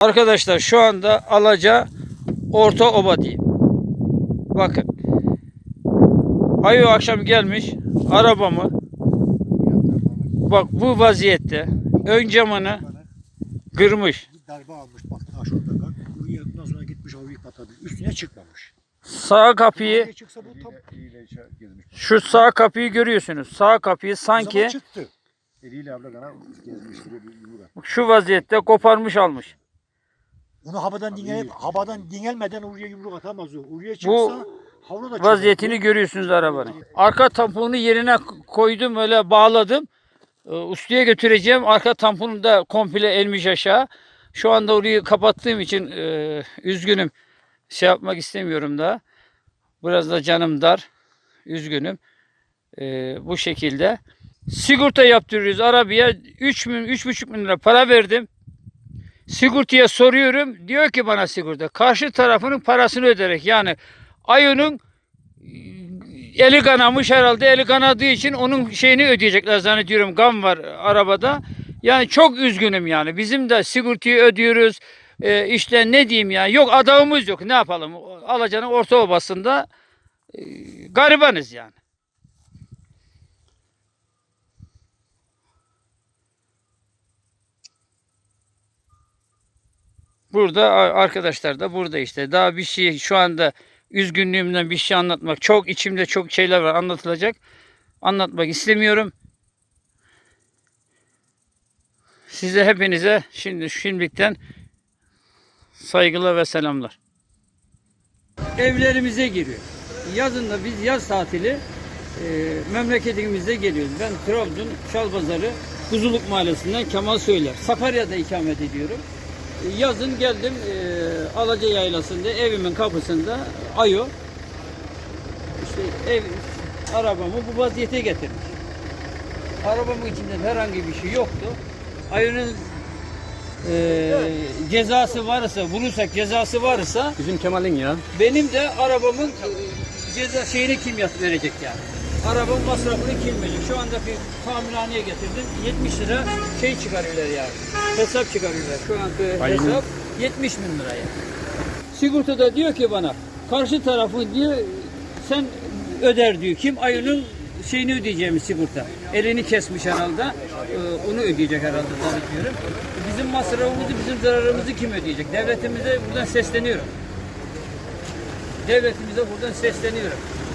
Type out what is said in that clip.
Arkadaşlar şu anda Alaca Orta Oba diyeyim. Bakın. Ayo akşam gelmiş arabamı bak bu vaziyette ön camını kırmış. Darbe almış bak ta şurada bak. Buraya ondan sonra gitmiş büyük patladı. Üstüne çıkmamış. Sağ kapıyı çıksa bu tam şu sağ kapıyı görüyorsunuz. Sağ kapıyı sanki zaman çıktı. Eliyle abla kana gezmiştir bir şu vaziyette koparmış almış. Onu havadan dingelip havadan dingelmeden oraya yumruk atamaz o. Oraya çıksa Bu havlu da çıkar. Vaziyetini görüyorsunuz arabanın. Arka tamponu yerine koydum öyle bağladım. Ee, Ustaya götüreceğim. Arka tamponu da komple elmiş aşağı. Şu anda orayı kapattığım için e, üzgünüm. Şey yapmak istemiyorum da. Biraz da canım dar. Üzgünüm. E, bu şekilde. Sigorta yaptırıyoruz arabaya. 3 bin, 3,5 bin lira para verdim. Sigortaya soruyorum. Diyor ki bana sigorta. Karşı tarafının parasını öderek. Yani Ayu'nun eli kanamış herhalde. Eli kanadığı için onun şeyini ödeyecekler zannediyorum. Gam var arabada. Yani çok üzgünüm yani. Bizim de sigortayı ödüyoruz. Ee, işte ne diyeyim ya. Yok adamımız yok. Ne yapalım? Alacanın orta obasında e, garibanız yani. Burada arkadaşlar da burada işte. Daha bir şey şu anda üzgünlüğümden bir şey anlatmak. Çok içimde çok şeyler var anlatılacak. Anlatmak istemiyorum. Size hepinize şimdi şimdilikten saygılar ve selamlar. Evlerimize giriyor. Yazın da biz yaz tatili e, memleketimize geliyoruz. Ben Trabzon Çalpazarı Kuzuluk Mahallesi'nden Kemal Söyler. Sakarya'da ikamet ediyorum. Yazın geldim e, Alaca Yaylası'nda evimin kapısında Ayo işte ev arabamı bu vaziyete getirmiş. Arabamın içinde herhangi bir şey yoktu. Ayının e, cezası varsa, vurursak cezası varsa Bizim Kemal'in ya. benim de arabamın e, ceza şeyini kim yat- verecek yani. Arabamın masrafını kim verecek? Şu anda bir tamirhaneye getirdim. 70 lira şey çıkarıyorlar yani. Hesap çıkarıyorlar. Şu anki Aynen. hesap 70 bin lira yani. Sigortada diyor ki bana karşı tarafı diyor sen öder diyor. Kim ayının şeyini ödeyeceğimiz sigorta. Elini kesmiş herhalde. Ee, onu ödeyecek herhalde zannediyorum. Bizim masrafımızı, bizim zararımızı kim ödeyecek? Devletimize buradan sesleniyorum. Devletimize buradan sesleniyorum.